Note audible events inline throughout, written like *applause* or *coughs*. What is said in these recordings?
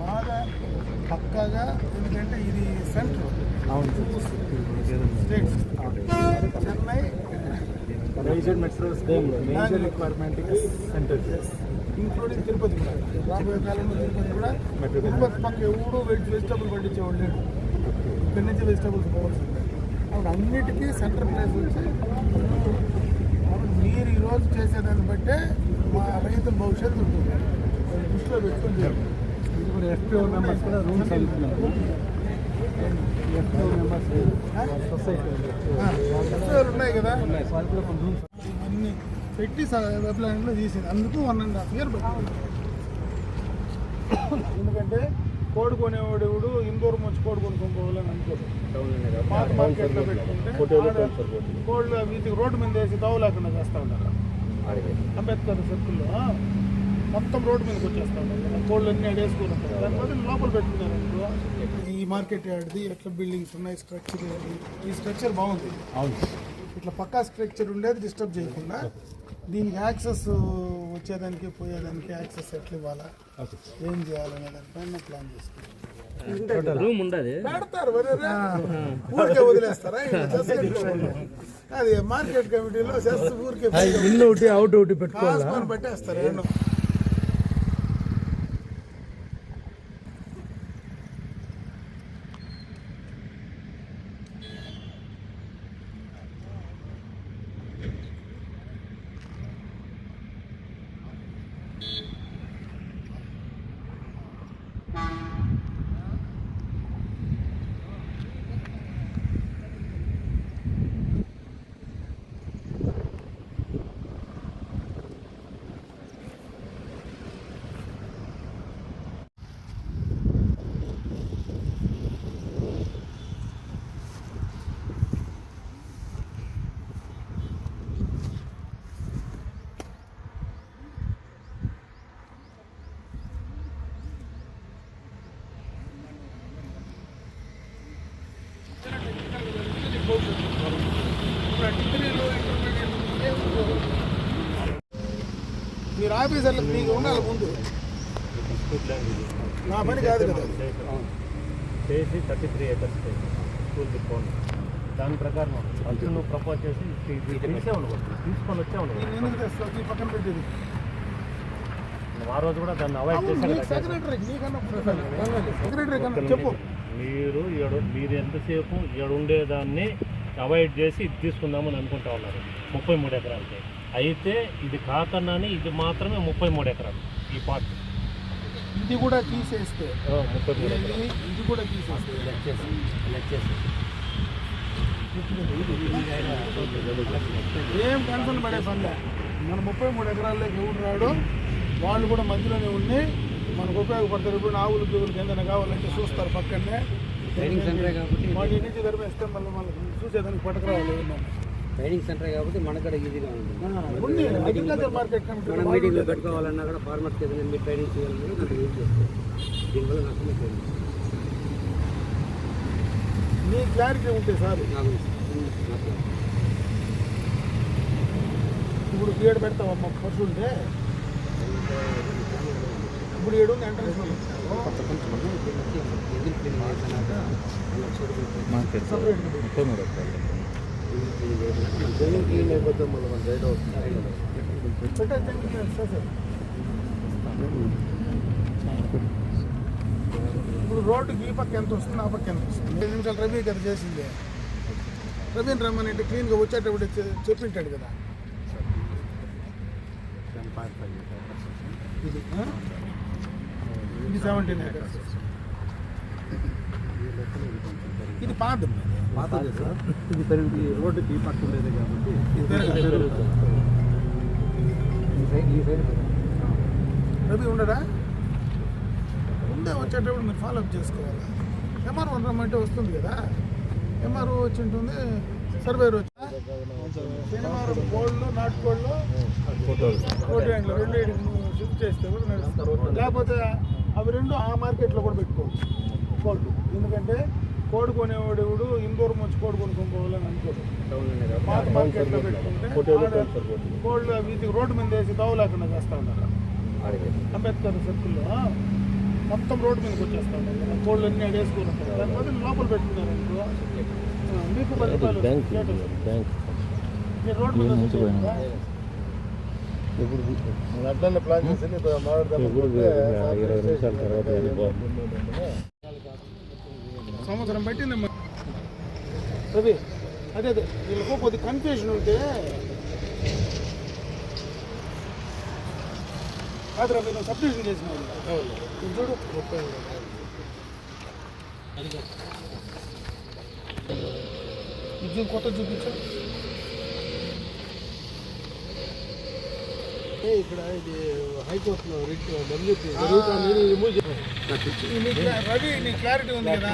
బాగా పక్కాగా ఎందుకంటే ఇది centre state. Chennai. Major metro same major requirement centre including Tirupati కూడా. రాబోయే కాలంలో తిరుపతి కూడా తిరుపతి పక్క ఎవడు వెజ్ వెజిటబుల్ పండించేవాళ్ళు లేడు. ఇక్కడి నుంచి వెజిటబుల్స్ పోవాల్సిందే. అప్పుడు అన్నిటికీ సెంటర్ ప్లేస్ వచ్చి మీరు ఈరోజు చేసేదాన్ని బట్టే మా రైతుల భవిష్యత్తు ఉంటుంది. దృష్టిలో పెట్టుకుని. ఇప్పుడు ఎఫ్పిఓ మెంబర్స్ కూడా రూమ్స్ వెళ్తున్నారు ఎఫ్పిఓ మెంబర్స్ సొసైటీ ఉన్నాయి కదా? వాళ్ళు కూడా కొన్ని రూమ్స్ ఇవన్నీ పెట్టి వెబ్ లైన్లో తీసింది. అందుకు వన్ అండ్ హాఫ్ ఇయర్ పట్టింది ఎందుకంటే కోడి కొనేవాడు ఎవడు ఇందూరు వచ్చి కోడి కొనుక్కొని పోవాలని అనుకోడు పాత మార్కెట్లో పెట్టుకుంటే కోళ్ళు వీటికి రోడ్డు మీద వేసి దోవ లేకుండా చేస్తా ఉన్నారు అంబేద్కర్ సర్కిల్లో మొత్తం రోడ్డు మీదకి వచ్చేస్తా ఉన్నారు కదా కోళ్ళు అన్ని అడేసుకుని ఉంటారు దాని బదులు లోపల పెట్టుకున్నారు అనుకో ఈ మార్కెట్ యార్డ్ది ఎట్లా బిల్డింగ్స్ ఉన్నాయి స్ట్రక్చర్ ఈ స్ట్రక్చర్ బాగుంది. ఇట్లా పక్కా స్ట్రక్చర్ ఉండేది డిస్టర్బ్ చేయకుండా దీనికి యాక్సెస్ వచ్చేదానికి పోయేదానికి యాక్సెస్ ఎట్లా ఇవ్వాలా? ఏం చేయాలనే దానిపైన ప్లాన్ చేసుకుంటాం రూమ్ ఉండదు. పెడతారు వరేరా. ఊరికే వదిలేస్తారా. అది మార్కెట్ కమిటీలో చెస్ ఊరికే ఇన్ ఒకటి అవుట్ ఒకటి పెట్టుకోవాలి? పెట్టేస్తారు మీరు ఆఫీసర్లు మీకు ఉండాలి ముందు. నా పని కాదు. చేసి థర్టీ త్రీ ఏకర్స్ స్కూల్ తిప్పుకోండి దాని ప్రకారం ఫస్ట్ నువ్వు ప్రపోజ్ చేసి ఉండకూడదు తీసుకొని వచ్చే పక్కన పెట్టేది. నువ్వు ఆ రోజు కూడా దాన్ని అవాయిడ్ కన్నా చెప్పు. మీరు ఏడు మీరు ఎంతసేపు ఏడు ఉండేదాన్ని అవాయిడ్ చేసి ఇది తీసుకుందామని అనుకుంటా ఉన్నారు. ముప్పై మూడు ఎకరాలకి. అయితే ఇది కాకన్నానే ఇది మాత్రమే ముప్పై మూడు ఎకరాలు ఈ పార్ట్ ఇది కూడా తీసేస్తే ముప్పై మూడు ఎకరాలు. ఇది కూడా తీసేస్తే ఏం కన్సర్న్ పడే పనిలే మన ముప్పై మూడు ఎకరాల్లోకి ఎవడు రాడు. వాళ్ళు కూడా మధ్యలోనే ఉండి మనకు ఉపయోగపడతారు. ఇప్పుడు ఆవులు గీవులకి ఏదైనా కావాలంటే చూస్తారు పక్కనే. ట్రైనింగ్ సెంటరే కాబట్టి వాళ్ళు ఇంటి నుంచి ధర్మేస్తే మళ్ళీ మనకు చూసేదానికి పట్టుకురావాలి. ట్రైనింగ్ సెంటర్ కాబట్టి మనకు కూడా ఈజీగా ఉంటుంది. మనం మీటింగ్లో పెట్టుకోవాలన్నా కూడా ఫార్మర్స్కి ఏదైనా మీరు ట్రైనింగ్ చేయాలన్నా మనకు యూజ్ చేస్తాం. దీనివల్ల నష్టమే లేదు నీ క్లారిటీ ఉంటే సార్ నాకు ఇప్పుడు ఏడు పెడతావమ్మ ఖర్చు ఉంటే. ఇప్పుడు ఏడు ఎంట్రన్స్ సపరేట్ జమీన్ క్లీన్ అయిపోతే మళ్ళీ మన రైట్ ఇప్పుడు రోడ్డుకి ఈ పక్క ఎంత వస్తుంది ఆ పక్క ఎంత వస్తుంది? ఐదు నిమిషాలు రవి కదా చేసింది. రవీన్ రమ్మని అంటే క్లీన్గా వచ్చేటప్పుడు చెప్పింటాడు కదా. ఇది ఇది సెవెంటీన్ ఏకర్స్ ఇది పాత ఇది పెరిగి రోడ్డుకి పక్క ఉండేది కాబట్టి రవి ఉండడా? ఉండే వచ్చేటప్పుడు మీరు ఫాలో అప్ చేసుకోవాలి. ఎంఆర్ఓ రమ్మంటే వస్తుంది కదా? ఎంఆర్ఓ వచ్చి ఉంటుంది సర్వేర్ వచ్చి ఎండ్లో రెండు షిఫ్ట్ చేస్తే కూడా నడుస్తారు లేకపోతే అవి రెండు ఆ మార్కెట్లో కూడా పెట్టుకోవచ్చు. కోళ్ళు ఎందుకంటే కోడి కొనేవాడు ఎవడు? ఇందూరు వచ్చి కోడి కొనుక్కొని పోవాలని అనుకోడు. పాత మార్కెట్లో పెట్టుకుంటే కోళ్ళు వీటికి రోడ్డు మీద వేసి దోవ లేకుండా చేస్తా ఉన్నారు. అంబేద్కర్ సర్కిల్లో మొత్తం రోడ్డు మీదకి వచ్చేస్తా ఉంటాయి కోళ్ళు అన్ని అడేసుకుని బదులు లోపల పెట్టుకున్నారు అనుకో మీకు పది రూపాయలు. మీరు రోడ్డు మీద వచ్చేయండి. అట్లనే ప్లాన్ చేసి మాట్లాడదాం సంవత్సరం పెట్టింది మ- రవి అదే అదే వీళ్ళకు కొద్ది కన్ఫ్యూజన్ ఉంటే. కాదు రవి నువ్వు చేసినావు. ఇది చూడు. ముప్పై ఇది కొత్త చూపించు. ఇక్కడ ఇది హైకోర్టులో రిట్ డబ్ల్యూపీ జరుగుతుంది రిమూవ్ రవి నీ క్లారిటీ ఉంది కదా?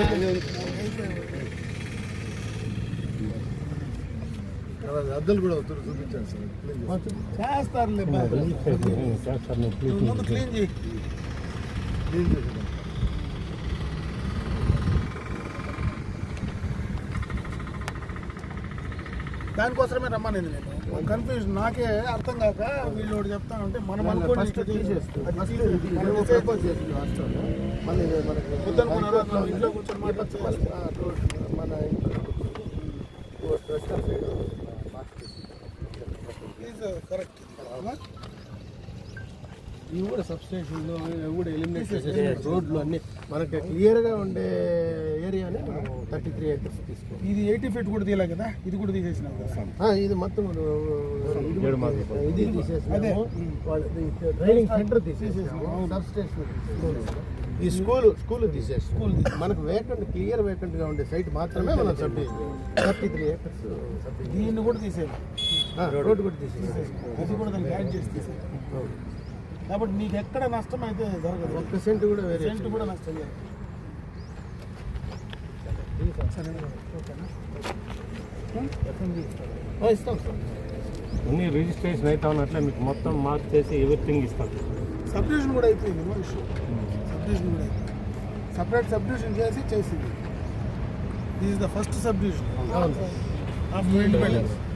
అద్దలు కూడా అవుతారు చూపించాను సార్. చేస్తారులే ముందు క్లీన్ చేయి. క్లీన్ చేసి. దానికోసమే రమ్మనేది నేను. కన్ఫ్యూజన్ నాకే అర్థం కాక వీళ్ళు ఒకటి చెప్తానంటే మనం అనుకోని ఫస్ట్ ఇట్లా కూర్చొని మాట్లాడితే మళ్ళీ ఆ, రోడ్ మన ఇంట్లో వెస్టర్న్ సైడ్ ఈజ్ కరెక్ట్ ఇవి కూడా సబ్స్టేషన్లు కూడా ఎలిమినేట్ చేసేసి రోడ్లు అన్ని మనకి క్లియర్గా ఉండే ఏరియాని మనం థర్టీ త్రీ ఏకర్స్ తీసుకోవాలి. ఇది ఎయిటీ ఫీట్ కూడా తీయలే కదా? ఇది కూడా తీసేసినాం ఇది మొత్తం ఇది. తీసేసినాము. ట్రైనింగ్ సెంటర్ తీసేసినాము. సబ్ స్టేషన్ ఈ స్కూల్ స్కూల్ తీసేసి స్కూల్ మనకు వేకెంట్ క్లియర్ వేకెంట్గా ఉండే సైట్ మాత్రమే మనం sub thirty three acres sub దీన్ని కూడా తీసేయాలి. రోడ్ కూడా తీసేసి అది కూడా దానికి యాడ్ చేసి తీసేయాలి. కాబట్టి నీకు ఎక్కడ నష్టం అయితే జరగదు. ఒక్క సెంట్ కూడా వేరే సెంట్ కూడా నష్టం ఆ, ఇస్తాం సార్ అన్ని రిజిస్ట్రేషన్ అవుతా ఉన్నట్లే మీకు మొత్తం మార్క్ చేసి ఎవ్రీథింగ్ ఇస్తాం. సబ్ డివిజన్ కూడా అయిపోయింది నో ఇష్యూ సబ్ డివిజన్ కూడా అయిపోయింది. సపరేట్ సబ్ డివిజన్ చేసి చేసింది. This is the first sub division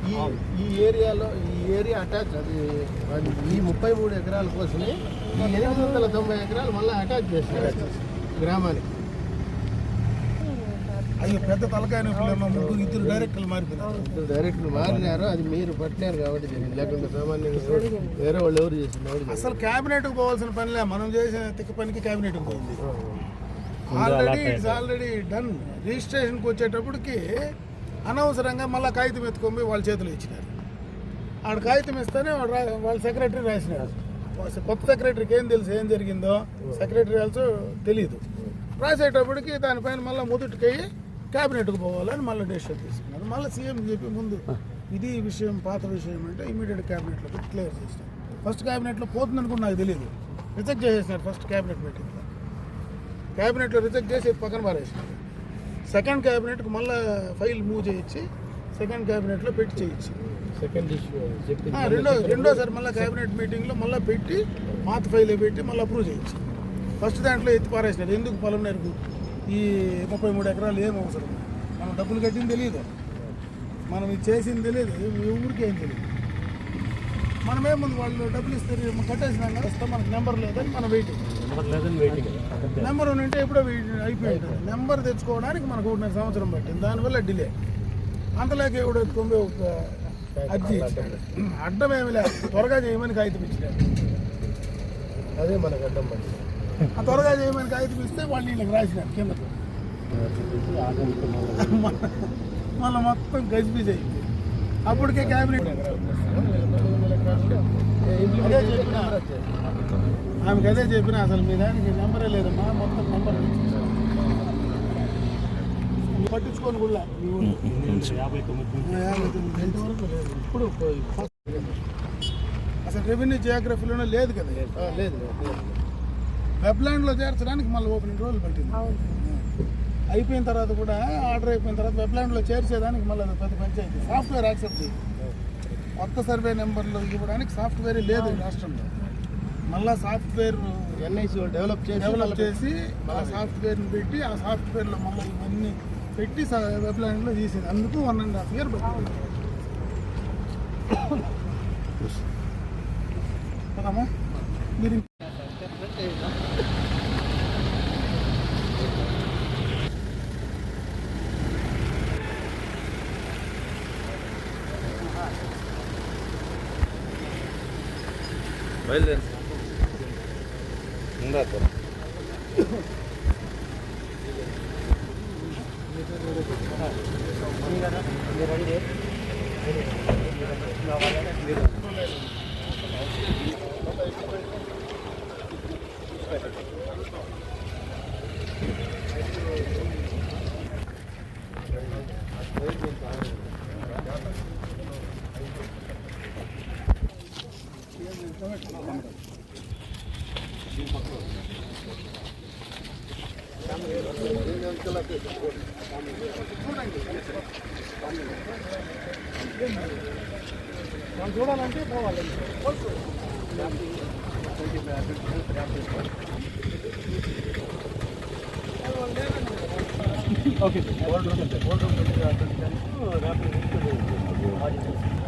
ఈ ఈ ఏరియాలో ఈ ఏరియా అటాచ్ అది అది ఈ ముప్పై మూడు ఎకరాల కోసమే ఎనిమిది వందల తొంభై ఎకరాలు మళ్ళీ అటాచ్ చేస్తారు గ్రామానికి. అయ్యో పెద్ద తలకాయ ముగ్గురు ఇద్దరు డైరెక్టర్లు మారిపోయినారు. ఇప్పుడు డైరెక్ట్ మారినారు. అది మీరు పట్టినారు కాబట్టి జరిగింది. లేకుంటే సామాన్యంగా వేరే వాళ్ళు ఎవరు చేసింది? ఎవరు అసలు క్యాబినెట్కి పోవాల్సిన పనిలే మనం చేసిన తిక్క పనికి క్యాబినెట్కి పోయింది. ముందు ఆల్రెడీ ఇట్స్ ఆల్రెడీ డన్ రిజిస్ట్రేషన్కి వచ్చేటప్పటికి అనవసరంగా మళ్ళీ కాగితం ఎత్తుకొని వాళ్ళ చేతిలో ఇచ్చినారు. ఆడ కాగితం ఇస్తేనే వాళ్ళ సెక్రటరీ రాసినారు. వాళ్ళ కొత్త సెక్రటరీకి ఏం తెలుసు ఏం జరిగిందో? సెక్రటరీ ఆల్సో తెలియదు రాసేటప్పటికి దానిపైన మళ్ళీ మొదటికి క్యాబినెట్కి పోవాలని మళ్ళీ డెసిషన్ తీసుకున్నారు. మళ్ళీ సీఎం చెప్పి ముందు ఇది విషయం పాత విషయం అంటే ఇమీడియట్ క్యాబినెట్లో పెట్టి క్లియర్ చేసినారు ఫస్ట్ క్యాబినెట్లో పోతుందని కూడా నాకు తెలియదు రిజెక్ట్ చేసేసినారు ఫస్ట్ క్యాబినెట్ మీటింగ్లో క్యాబినెట్లో రిజెక్ట్ చేసి పక్కన పారేసినారు. సెకండ్ క్యాబినెట్కి మళ్ళీ ఫైల్ మూవ్ చేయించి సెకండ్ క్యాబినెట్లో పెట్టి చేయించి. సెకండ్ రెండో రెండోసారి మళ్ళీ క్యాబినెట్ మీటింగ్లో మళ్ళీ పెట్టి మాత ఫైల్ పెట్టి మళ్ళీ అప్రూవ్ చేయించి. ఫస్ట్ దాంట్లో ఎత్తి పారేసినారు. ఎందుకు పొలం నేర్పు ఈ ముప్పై మూడు ఎకరాలు ఏం అవసరం? మనం డబ్బులు కట్టింది తెలియదు. మనం ఇది చేసింది తెలియదు. ఊరికి ఏం తెలియదు. మనమే ముందు వాళ్ళు డబ్బులు ఇస్తే కట్టేసినాం కదా ఇస్తాం మనకు నెంబర్ లేదని మనం వెయిటింగ్. నెంబర్ లేదని వెయిటింగ్ నెంబర్ ఉంటే ఎప్పుడో వీ- అయిపోయి ఉంటుంది. నెంబర్ తెచ్చుకోవడానికి మనకు ఒకటిన్నర సంవత్సరం పట్టింది. దానివల్ల డిలే. అంతలోకి ఎవడో తొంభై ఒక అర్జీ. అడ్డం ఏమి లేదు. త్వరగా చేయమని కాగితం ఇచ్చినాడు అదే మనకు అడ్డం పడింది ఆ త్వరగా చేయమని కాగితం ఇస్తే వాళ్ళు వీళ్ళకి రాసినారు కింద. మళ్ళీ మొత్తం గజిబిజ్ అయింది అప్పటికే క్యాబినెట్ అదే చెప్పిన. ఆమెకు అదే చెప్పిన అసలు మీ దానికి నెంబరే లేదమ్మా మొత్తం నెంబర్ పట్టించుకొని కూడా యాభై తొమ్మిది లేదు ఇప్పుడు అసలు రెవెన్యూ జియోగ్రఫీలోనే లేదు కదా? లేదు లేదు. వెబ్లాండ్లో చేర్చడానికి మళ్ళీ ఓపెనింగ్ రోజులు పట్టింది. అయిపోయిన తర్వాత కూడా ఆర్డర్ అయిపోయిన తర్వాత వెబ్లాండ్లో చేర్చేదానికి మళ్ళీ పెద్ద పంచాయతీ. సాఫ్ట్వేర్ యాక్సెప్ట్ చేయి. కొత్త సర్వే నెంబర్లు ఇవ్వడానికి సాఫ్ట్వేర్ లేదు రాష్ట్రంలో. మళ్ళీ సాఫ్ట్వేర్ ఎన్ఐసి డెవలప్ చేసి డెవలప్ చేసి ఆ సాఫ్ట్వేర్ని పెట్టి ఆ సాఫ్ట్వేర్లో మళ్ళీ ఇవన్నీ పెట్టి వెబ్లాండ్లో తీసేది. అందుకు వన్ అండ్ హాఫ్ ఇయర్ పట్టింది. *coughs* కదమ్మా మీరు బయలుదేరి ఉందా మీరు రెడీ మనం చూడాలంటే పోవాలి ఓకే కన్వర్షన్ చేసి కన్వర్షన్ సార్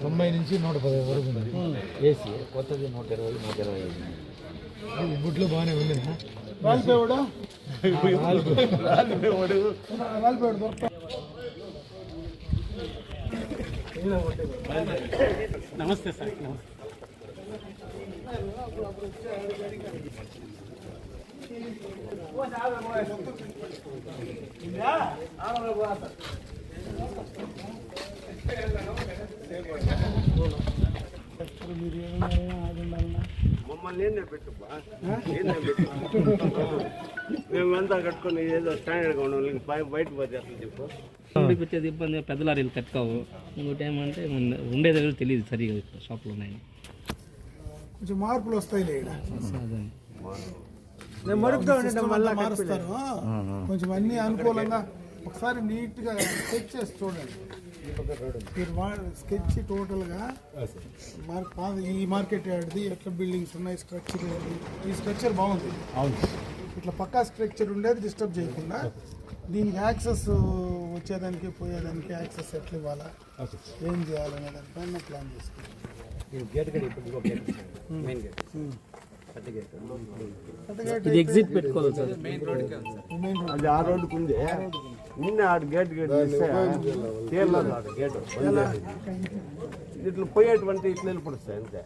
తొంభై నుంచి నూట పదహారు వరకు ఉంది. ఏసీ కొత్తది నూట ఇరవై నూట ఇరవై ఐదు. బుట్లో బాగానే ఉంది రాలిపోయాడు రాలిపోయాడు దొరక నమస్తే సార్ ఉండాలన్నా మమ్మల్ని నేనే మేమంతా కట్టుకొని ఏదో స్టాండర్డ్గా ఉండాలి ఇంక బయట పోతే అసలు చెప్పు. ఇబ్బంది పెద్ద లారీలు కట్టుకోవు. ఇంకోటి ఏమంటే ఉండే- ఉండేది తెలియదు సరిగా షాప్లో ఉన్నాయని కొంచెం మార్పులు వస్తాయి మారుస్తారు. కొంచెం అన్ని అనుకూలంగా ఒకసారి నీట్గా స్కెచ్ చేసి చూడండి. మీరు స్కెచ్ టోటల్గా మార్- ఈ మార్కెట్ యార్డ్ది ఎట్లా బిల్డింగ్స్ ఉన్నాయి స్ట్రక్చర్ ఈ స్ట్రక్చర్ బాగుంది. ఇట్లా పక్కా స్ట్రక్చర్ ఉండేది డిస్టర్బ్ చేయకుండా దీనికి యాక్సెస్ వచ్చేదానికి పోయేదానికి యాక్సెస్ ఎట్లా ఇవ్వాలా? ఏం చేయాలనే దానిపైన ప్లాన్ చేసుకోండి గేట్ కడి ఇప్పుడు గేట్ మెయిన్ గేట్ పెద్ద గేట్ కొత్తగా ఇది ఎగ్జిట్ పెట్టుకోవాలి సార్. మెయిన్ రోడ్ అది ఆ రోడ్డుకు ఉంది. నిన్న ఆడ గేట్ గేట్ తేలదు ఆడ గేట్ ఇట్లా పోయేటువంటి ఇట్లా అంతే.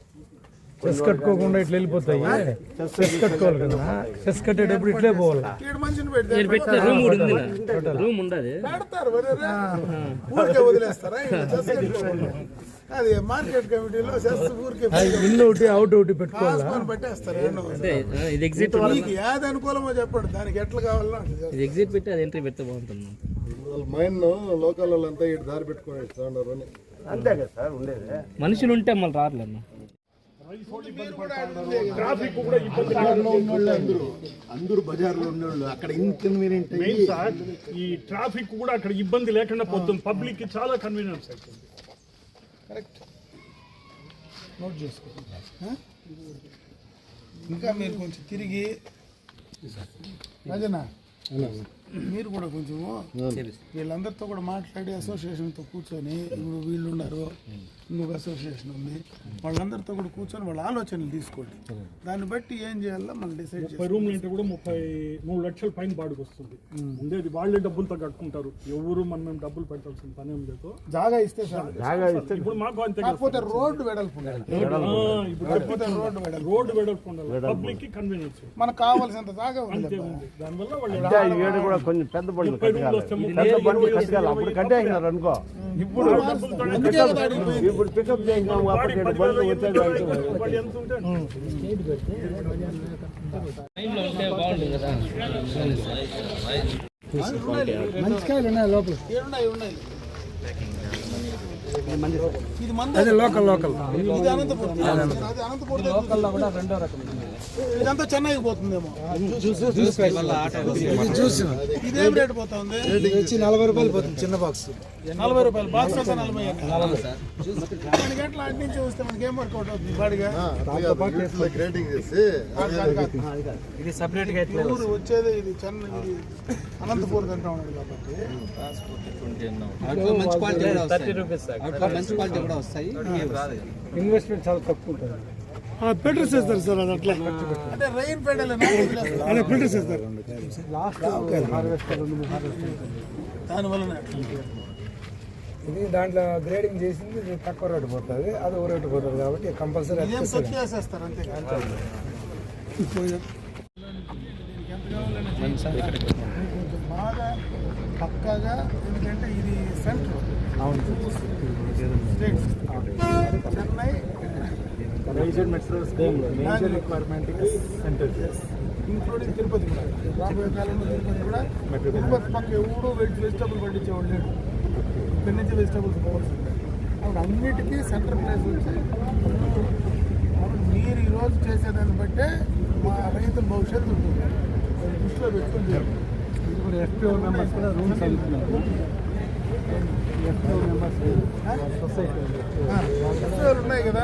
చెస్ కట్టుకోకుండా ఇట్లా వెళ్ళిపోతాయి. చెస్ కట్టుకోవాలి కదా. చెస్ కట్టేటప్పుడు ఇట్లే పోవాలి. రూమ్ రూమ్ ఉండదు. *laughs* *laughs* అది మార్కెట్ కమిటీలో ఊరికే ఇల్లు ఒకటి అవుట్ ఒకటి పెట్టుకోవాలా? పెట్టేస్తారు ఇది ఎగ్జిట్ మీకు ఏది అనుకూలమో చెప్పండి. దానికి ఎట్లా కావాలో. ఇది ఎగ్జిట్ పెట్టి అది ఎంట్రీ పెడితే బాగుంటుంది. మైన్ లోకల్ వాళ్ళంతా ఇటు దారి పెట్టుకొని ఇస్తాండారు అని. అంతే కదా సార్ ఉండేది. మనుషులు ఉంటే మళ్ళీ రావట్లేదు బజార్లో ఉన్నోళ్ళు అందరూ. అందరూ బజార్లో ఉన్నోళ్ళు. అక్కడ ఇన్కన్వీనియంట్ మెయిన్ సార్ ఈ ట్రాఫిక్ కూడా అక్కడ ఇబ్బంది లేకుండా పోతుంది. పబ్లిక్కి చాలా కన్వీనియన్స్ అవుతుంది. కరెక్ట్. నోట్ చేసుకోండి. ఆ? ఇంకా మీరు కొంచెం తిరిగి. రాజన్న. మీరు కూడా కొంచెము వీళ్ళందరితో కూడా మాట్లాడి అసోసియేషన్తో కూర్చొని ఇప్పుడు వీళ్ళు ఉన్నారు ఇంకొక అసోసియేషన్ ఉంది. వాళ్ళందరితో కూడా కూర్చొని వాళ్ళ ఆలోచనలు తీసుకోండి. దాన్ని బట్టి ఏం చేయాలో మనం డిసైడ్ ముప్పై రూమ్లు అంటే కూడా ముప్పై మూడు లక్షల పైన బాడుకు వస్తుంది ఉండేది వాళ్ళే డబ్బులతో కట్టుకుంటారు ఎవరు మనం మేము డబ్బులు పెట్టాల్సిన పని ఏం లేదు. జాగా ఇస్తే ఇప్పుడు మాకు అంతే కాకపోతే రోడ్డు వెడల్పు ఇప్పుడు రోడ్డు వెడల్పు రోడ్డు వెడల్పు ఉండాలి. పబ్లిక్కి కన్వీనియన్స్ మనకు కావాల్సినంత జాగా ఉంది. దానివల్ల వాళ్ళు కొంచెం పెద్ద బండ్లు కట్టగాలి పెద్ద బండ్లు కట్టగాలి అప్పుడు కట్టేసినారు అనుకో. ఇప్పుడు. ఇప్పుడు పికప్ చేసినాం అప్పటికి పది బండ్లు వేల వచ్చాక ఎంత వాడు ఎంత ఉంటే మంచి కాయలు ఉన్నాయి లోపల. ఇది మంది అదే లోకల్ లోకల్. ఇది అనంతపురం అది అనంతపురం లోకల్లో కూడా రెండో రకం. ఇదంతా చెన్నైకి పోతుందేమో. ఇది రేటు పోతుంది? నలభై రూపాయలు పోతుంది చిన్న బాక్స్. నలభై రూపాయలు. బాక్స్ అయితే నలభై గంటల అటు నుంచి వస్తే మనకి ఏం వర్కౌట్ అవుతుంది? బాడిగా ఇది సపరేట్గా ఊరు వచ్చేది ఇది చెన్నై ఇది అనంతపూర్ అంటా ఉన్నాడు కాబట్టి. మంచి క్వాలిటీ కూడా వస్తాయి. ఇన్వెస్ట్మెంట్ చాలా తక్కువ ఉంటుంది. ఫిల్టర్ చేస్తారు సార్ అది అట్లా. అదే ఫిల్టర్ చేస్తారు. లాస్ట్ హార్వెస్టర్ రెండు మూడు హార్వెస్టర్ దాని వలన ఇది దాంట్లో గ్రేడింగ్ చేసింది తక్కువ రేటు పోతుంది. అది ఓ రేటు పోతుంది కాబట్టి కంపల్సరీ బాగా పక్కాగా ఎందుకంటే ఇది సెంటర్. అవును. State riser metro scheme major requirement centre including Tirupati కూడా. రాబోయే కాలంలో తిరుపతి కూడా తిరుపతి పక్క ఎవడో వెజ్ వెజిటబుల్ పండించేవాళ్ళు లేడు. ఇక్కడి నుంచి వెజిటబుల్స్ పోవాల్సిందే అప్పుడు అన్నిటికీ సెంటర్ ప్లేస్ వచ్చి మీరు ఈరోజు చేసేదాన్ని బట్టే మా రైతుల భవిష్యత్తు ఉంటుంది. దృష్టిలో పెట్టుకుని ఎఫ్పిఓ మెంబర్స్ కూడా రూమ్స్ ఉన్నాయి కదా?